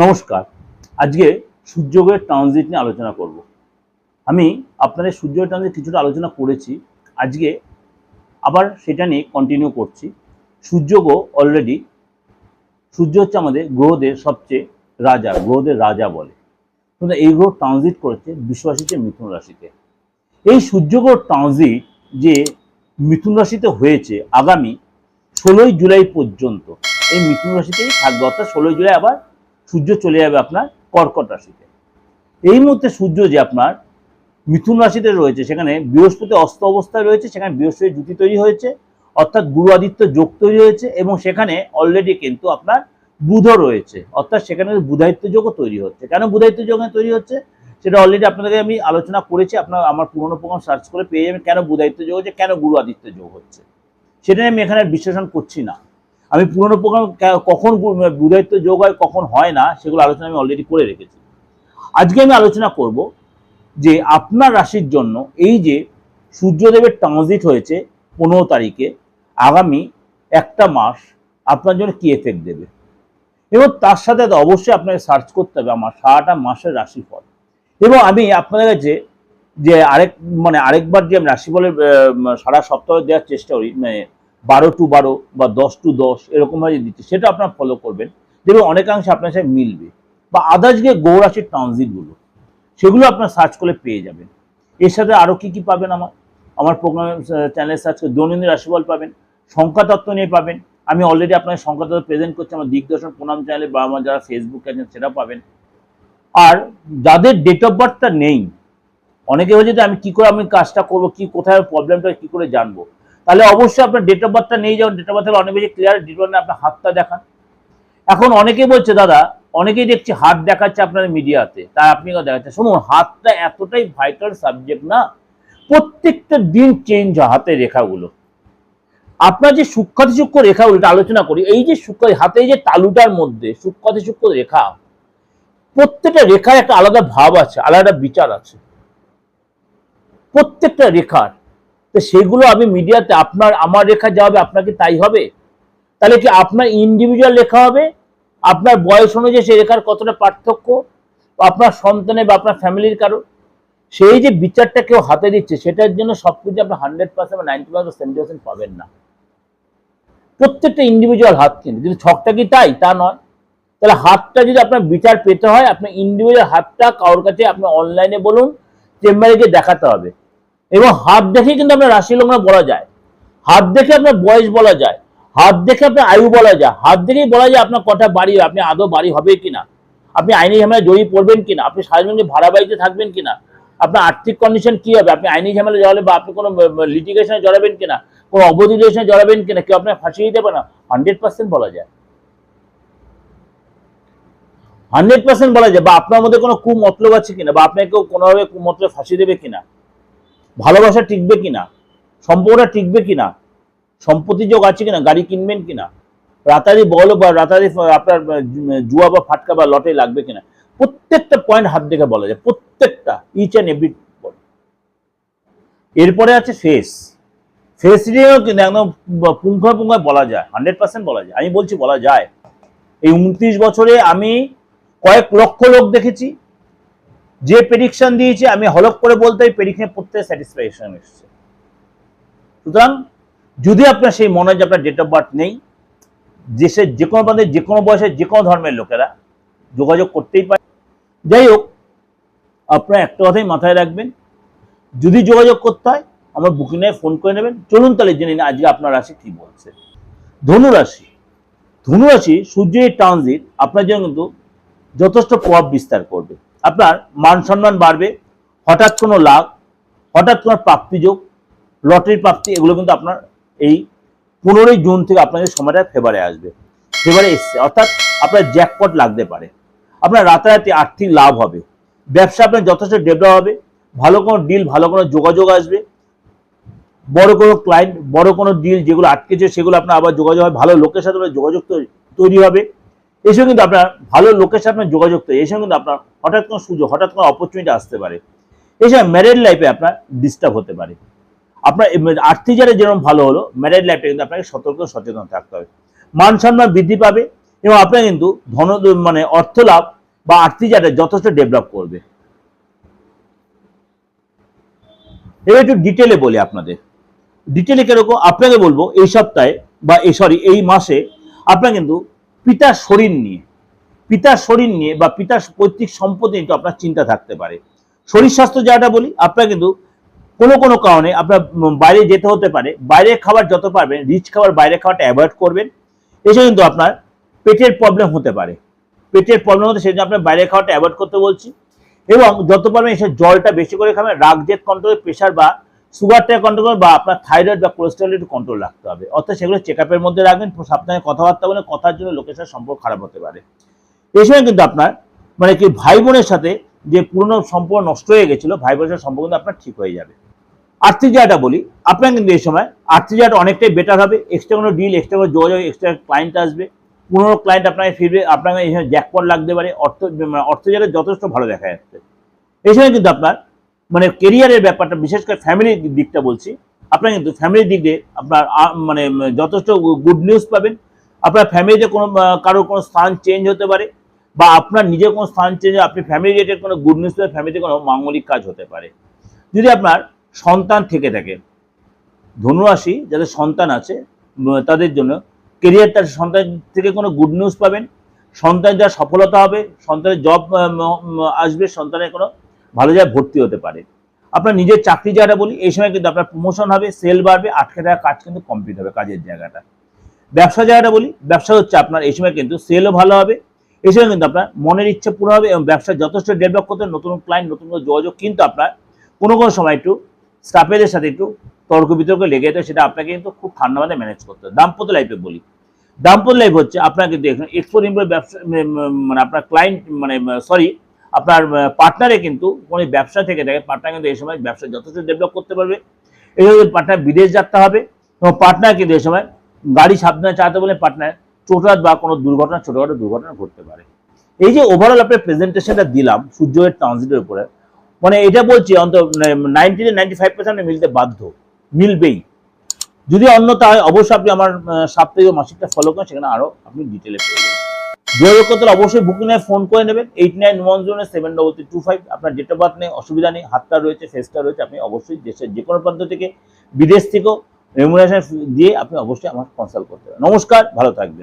নমস্কার। আজকে সূর্যগ্রহের ট্রানজিট নিয়ে আলোচনা করব। আমি আপনাদের সূর্যগ্রহের ট্রানজিট কিছুটা আলোচনা করেছি। আজকে আবার সেটা নিয়ে কন্টিনিউ করছি। সূর্যগ্রহ অলরেডি সূর্য হচ্ছে আমাদের গ্রহদের সবচেয়ে রাজা, গ্রহদের রাজা বলে। কিন্তু এই গ্রহ ট্রানজিট করেছে বিশ্বাসীতে মিথুন রাশিতে। এই সূর্যগ্রহ ট্রানজিট যে মিথুন রাশিতে হয়েছে আগামী ষোলোই জুলাই পর্যন্ত, এই মিথুন রাশিতেই থাকবে। অর্থাৎ ষোলোই জুলাই আবার সূর্য চলে যাবে আপনার কর্কট রাশিতে। এই মুহূর্তে সূর্য যে আপনার মিথুন রাশিতে রয়েছে, সেখানে বৃহস্পতি অস্ত অবস্থায় রয়েছে, সেখানে বৃহস্পতি জুতি তৈরি হয়েছে, অর্থাৎ গুরু আদিত্য যোগ তৈরি হয়েছে এবং সেখানে অলরেডি কিন্তু আপনার বুধ রয়েছে, অর্থাৎ সেখানে বুধায়িত্ব যোগও তৈরি হচ্ছে। কেন বুধায়িত্ব যোগ তৈরি হচ্ছে? সেটা অলরেডি আপনাদেরকে আমি আলোচনা করেছি, আপনার আমার পুরনো প্রোগ্রাম সার্চ করে পেয়ে যাবেন কেন বুধায়িত্ব যোগ হচ্ছে, কেন গুরু আদিত্য যোগ হচ্ছে। সেটা আমি এখানে বিশ্লেষণ করছি না। আমি পুরনো প্রোগ্রাম কখন বুধায়িত্ব যোগ হয়, কখন হয় না, সেগুলো আলোচনা আমি অলরেডি করে রেখেছি। আজকে আমি আলোচনা করব যে আপনার রাশির জন্য এই যে সূর্যদেবের ট্রানজিট হয়েছে পনেরো তারিখে, আগামী একটা মাস আপনার জন্য কি এফেক্ট দেবে? এবং তার সাথে অবশ্যই আপনাকে সার্চ করতে হবে আমার সারাটা মাসের রাশিফল। এবং আমি আপনাদের কাছে যে আরেক মানে আরেকবার যে আমি রাশিফলের সারা সপ্তাহে দেওয়ার চেষ্টা করি মানে বারো টু বারো বা দশ টু দশ এরকমভাবে দিচ্ছি, সেটা আপনার ফলো করবেন। দেখবেন অনেকাংশে আপনার সাথে মিলবে। বা আদার্স যে গৌরাশির ট্রানজিটগুলো সেগুলো আপনার সার্চ করলে পেয়ে যাবেন। এর সাথে আরও কি কি পাবেন আমার? আমার প্রোগ্রাম চ্যানেল সার্চ করে দৈনন্দিন রাশিফল পাবেন, সংখ্যাতত্ত্ব নিয়ে পাবেন। আমি অলরেডি আপনার সংখ্যাতত্ত্ব প্রেজেন্ট করছি, আমার দিগদর্শন প্রণাম চ্যানেলে বা আমার যারা ফেসবুকে আছেন সেটা পাবেন। আর যাদের ডেট অফ বার্থটা নেই, অনেকে হয়েছে যে আমি কি করে আমি কাজটা করব, কি কোথায় প্রবলেমটা কি করে জানব? তাহলে অবশ্যই আপনার ডেট অফ বার্থটা নিয়ে যাবেন। ডেট অফ বার্থ অনেক বেশি ক্লিয়ার ডিটেল আপনার হাতটা দেখান। এখন অনেকে বলছে, দাদা, অনেকেই দেখছি হাত দেখাচ্ছে আপনার মিডিয়াতে। তাই আপনি কেন দেখাচ্ছে শুনুন, হাতটা এতটাই ভাইটাল সাবজেক্ট না, প্রত্যেকটা দিন চেঞ্জ হয় হাতের রেখাগুলো। আপনার যে সূক্ষ্মাতি সূক্ষ্ম রেখাগুলো আলোচনা করি, এই যে সূক্ষ্ম, হাতে যে তালুটার মধ্যে সূক্ষ্মাতি সূক্ষ্ম রেখা, প্রত্যেকটা রেখার একটা আলাদা ভাব আছে, আলাদা বিচার আছে। প্রত্যেকটা রেখার তো সেগুলো আমি মিডিয়াতে আপনার, আমার রেখা যা হবে আপনাকে তাই হবে। তাহলে কি আপনার ইন্ডিভিজুয়াল লেখা হবে? আপনার বয়স অনুযায়ী সেই রেখার কতটা পার্থক্য? আপনার সন্তানের বা আপনার ফ্যামিলির কারও? সেই যে বিচারটা কেউ হাতে দিচ্ছে, সেটার জন্য সব কিছু আপনি হান্ড্রেড পার্সেন্ট বা নাইনটি পার্সেন্ট পাবেন না। প্রত্যেকটা ইন্ডিভিজুয়াল হাত কিন্তু কিন্তু ছকটা কি তাই? তা নয়। তাহলে হাতটা যদি আপনার বিচার পেতে হয় আপনার ইন্ডিভিজুয়াল হাতটা কারোর কাছে আপনি অনলাইনে বলুন চেম্বারে গিয়ে দেখাতে হবে। এবং হাত দেখে কিন্তু আপনার রাশি লগ্ন বলা যায়। হাত দেখে আপনার বয়স বলা যায়। হাত দেখে আপনার আয়ু বলা যায়। হাত দেখেই বলা যায় আপনার কটা বাড়ি, আপনি আদৌ বাড়ি হবে কিনা? আপনি আইনি ঝামেলা জড়িয়ে পড়বেন কিনা? আপনি সারাজীবন ভাড়া বাড়িতে থাকবেন কিনা? আপনার আর্থিক কন্ডিশন কি হবে? আপনি আইনি ঝামেলা জড়ালে বা আপনি কোনো লিটিগেশনে জড়াবেন কিনা? কোনো অবধি রিলেশনে জড়াবেন কিনা? কেউ আপনার ফাঁসিয়ে দেবে না। হান্ড্রেড পার্সেন্ট বলা যায়। হান্ড্রেড পার্সেন্ট বলা যায়। বা আপনার মধ্যে কোনো কুমতলব আছে কিনা? বা আপনাকে কোনোভাবে কুমতলব ফাঁসি দেবে কিনা? ভালোবাসা টিকবে কিনা? সম্পর্কটা টিকবে কিনা? সম্পত্তি যোগ আছে কিনা? গাড়ি কিনবেন কিনা? রাতারি বল বা রাতারি আপনার জুয়া বা ফাটকা বা লটে লাগবে কিনা? প্রত্যেকটা পয়েন্ট হাত দেখে বলা যায়। প্রত্যেকটা ইচ অ্যান্ড এভরি এরপরে আছে ফেস ফেস নিয়েও কিন্তু একদম পুঙ্খা পুঙ্খায় বলা যায়। হান্ড্রেড পার্সেন্ট বলা যায়। আমি বলছি বলা যায়। এই উনত্রিশ বছরে আমি কয়েক লক্ষ লোক দেখেছি। যে প্রেডিকশন দিয়েছে, আমি হলক করে বলতে এই প্রেডিকশন প্রত্যেক স্যাটিসফ্যাকশন এসছে। সুতরাং, যদি আপনার সেই মনে হয় যে আপনার ডেট অফ বার্থ নেই দেশের যে কোনো বান্ধে যে কোনো বয়সের যে কোনো ধর্মের লোকেরা যোগাযোগ করতেই পারে। যাই হোক, আপনারা একটা কথাই মাথায় রাখবেন, যদি যোগাযোগ করতে হয়, আমার বুকিং বুকিংয়ে ফোন করে নেবেন। চলুন তাহলে জেনে নিন আজকে আপনার রাশি কি বলছে। ধনু রাশি ধনু রাশি সূর্যের ট্রানজিট আপনার জন্য কিন্তু যথেষ্ট প্রভাব বিস্তার করবে। আপনার মান সম্মান বাড়বে, হঠাৎ কোনো লাভ, হঠাৎ কোনো প্রাপ্তিযোগ লটারির প্রাপ্তি, এগুলো কিন্তু আপনার এই পনেরোই জুন থেকে আপনাদের সময়টা ফেভারে আসবে। ফেভারে এসছে, অর্থাৎ আপনার জ্যাকপট লাগতে পারে। আপনার রাতারাতি আর্থিক লাভ হবে। ব্যবসা আপনার যথেষ্ট ডেভেলপ হবে, ভালো কোনো ডিল ভালো কোনো যোগাযোগ আসবে। বড় কোনো ক্লায়েন্ট বড় কোনো ডিল যেগুলো আটকেছে, সেগুলো আপনার আবার যোগাযোগ হবে, ভালো লোকের সাথে যোগাযোগ তৈরি- তৈরি হবে এসব কিন্তু আপনার ভালো লোকের সাথে আপনার যোগাযোগ তৈরি এসব কিন্তু আপনার হঠাৎ কোনো সুযোগ, হঠাৎ কোনো অপরচুনিটি আসতে পারে। এসব ম্যারেড লাইফে আপনার ডিস্টার্ব হতে পারে। আপনার আর্থিক যারা যেরকম ভালো হলো ম্যারেড লাইফে কিন্তু আপনাকে সতর্ক, সচেতন থাকতে হবে। মান সম্মান বৃদ্ধি পাবে এবং আপনার কিন্তু ধন মানে অর্থ লাভ বা আর্থিক জায়গায় যথেষ্ট ডেভেলপ করবে। এবার একটু ডিটেলে বলি আপনাদের। ডিটেলে কীরকম? আপনাকে বলব এই সপ্তাহে বা এই সরি এই মাসে আপনার কিন্তু পিতার শরীর নিয়ে, পিতার শরীর নিয়ে বা পিতার পৈতৃক সম্পত্তি নিয়ে একটু আপনার চিন্তা থাকতে পারে। শরীর স্বাস্থ্য জায়গাটা বলি, আপনার কিন্তু কোনো কোনো কারণে আপনার বাইরে যেতে হতে পারে। বাইরে খাবার যত পারবেন রিচ খাবার বাইরে খাওয়াটা অ্যাভয়েড করবেন। এসে কিন্তু আপনার পেটের প্রবলেম হতে পারে। পেটের প্রবলেম হতে সেই জন্য আপনার বাইরে খাওয়াটা অ্যাভয়েড করতে বলছি। এবং যত পারবেন এসে জলটা বেশি করে খাবেন, রাগ, জেদ, কন্ট্রোল প্রেশার বা সুগারটা কন্ট্রোল করবেন বা আপনার থাইরয়েড বা কোলেস্ট্রল একটু কন্ট্রোল রাখতে হবে। অর্থাৎ সেগুলো চেক আপের মধ্যে রাখবেন সাবধানে কথাবার্তা বলে কথার জন্য লোকের সাথে সম্পর্ক খারাপ হতে পারে। এই সময় কিন্তু আপনার মানে কি ভাই বোনের সাথে যে পুরনো সম্পর্ক নষ্ট হয়ে গেছিল ভাই বোনের সাথে সম্পর্ক কিন্তু আপনার ঠিক হয়ে যাবে। আর্থিক জায়গাটা বলি, আপনার কিন্তু এই সময় আর্থিক জায়গাটা অনেকটাই বেটার হবে এক্সট্রা কোনো ডিল এক্সট্রা কোনো যোগাযোগ এক্সট্রা ক্লায়েন্ট আসবে, পুরনো ক্লায়েন্ট আপনাকে ফিরবে, আপনাকে এই সময় জ্যাকপট লাগতে পারে, অর্থ মানে অর্থ জায়গায় যথেষ্ট ভালো দেখা যাচ্ছে। এই সময় কিন্তু আপনার মানে কেরিয়ারের ব্যাপারটা, বিশেষ করে ফ্যামিলির দিকটা বলছি। আপনার কিন্তু ফ্যামিলির দিক দিয়ে আপনার মানে যথেষ্ট গুড নিউজ পাবেন। আপনার ফ্যামিলিতে কোনো কারোর কোনো স্থান চেঞ্জ হতে পারে বা আপনার নিজের কোনো স্থান চেঞ্জ আপনি ফ্যামিলি রিলেটেড কোনো গুড নিউজ পেয়ে ফ্যামিলিতে কোনো মাঙ্গলিক কাজ হতে পারে। যদি আপনার সন্তান থেকে থাকে, ধনুরাশি যাদের সন্তান আছে তাদের জন্য কেরিয়ার তার সন্তান থেকে কোনো গুড নিউজ পাবেন। সন্তান যার সফলতা হবে, সন্তানের জব আসবে, সন্তানের কোনো ভালো জায়গায় ভর্তি হতে পারে। আপনার নিজের চাকরি জায়গাটা বলি, এই সময় কিন্তু আপনার প্রমোশন হবে সেল বাড়বে আটকে থাকা কাজ কিন্তু কমপ্লিট হবে কাজের জায়গাটা। ব্যবসা জায়গাটা বলি, ব্যবসা হচ্ছে আপনার এই সময় কিন্তু সেলও ভালো হবে, এই সময় কিন্তু আপনার মনের ইচ্ছা পূরণ হবে এবং ব্যবসা যথেষ্ট ডেভেলপ করতে নতুন ক্লায়েন্ট নতুন যোগাযোগ কিন্তু আপনার কোনো কোনো সময় একটু স্টাফেদের সাথে একটু তর্ক বিতর্ক লেগে যেত, সেটা আপনাকে কিন্তু খুব ঠান্ডা মাথায় ম্যানেজ করতে হবে। দাম্পত্য লাইফে বলি, দাম্পত্য লাইফ হচ্ছে আপনার কিন্তু এক্সপোর্ট ইম্পোর্ট ব্যবসা মানে আপনার ক্লায়েন্ট মানে সরি আপনার পার্টনারে কিন্তু কোনো ব্যবসা থেকে থাকে পার্টনার কিন্তু এই সময় ব্যবসা যথেষ্ট ডেভেলপ করতে পারবে। এই পার্টনার বিদেশ যাত্রা হবে এবং পার্টনার কিন্তু এই সময় গাড়ি সাবধানে চালাতে বলে পার্টনার চোটার বা কোনো দুর্ঘটনা, ছোটখাটো দুর্ঘটনা ঘটতে পারে। এই যে ওভারঅল আপনার প্রেজেন্টেশনটা দিলাম, সূর্যের ট্রানজিটের উপরে মানে এটা বলছি অন্তত নাইনটি নাইনটি ফাইভ পার্সেন্ট মিলতে বাধ্য, মিলবেই। যদি অন্যতা হয় অবশ্যই আপনি আমার সাপ্তাহিক মাসিকটা ফলো করেন, সেখানে আরও আপনি ডিটেলে পেয়ে যাবেন। যোগাযোগ করতে অবশ্যই বুকিং ফোন করে নেবেন। Eight nine one zero seven double three two five আপনার ডেট অফ বার্থ নেই, অসুবিধা নেই, হাতটা রয়েছে ফেসটা রয়েছে, আপনি অবশ্যই দেশের যে কোনো প্রান্ত থেকে, বিদেশ থেকেও রেমুনেশন দিয়ে আপনি অবশ্যই আমার কনসাল্ট করতে পারেন। নমস্কার, ভালো থাকবেন।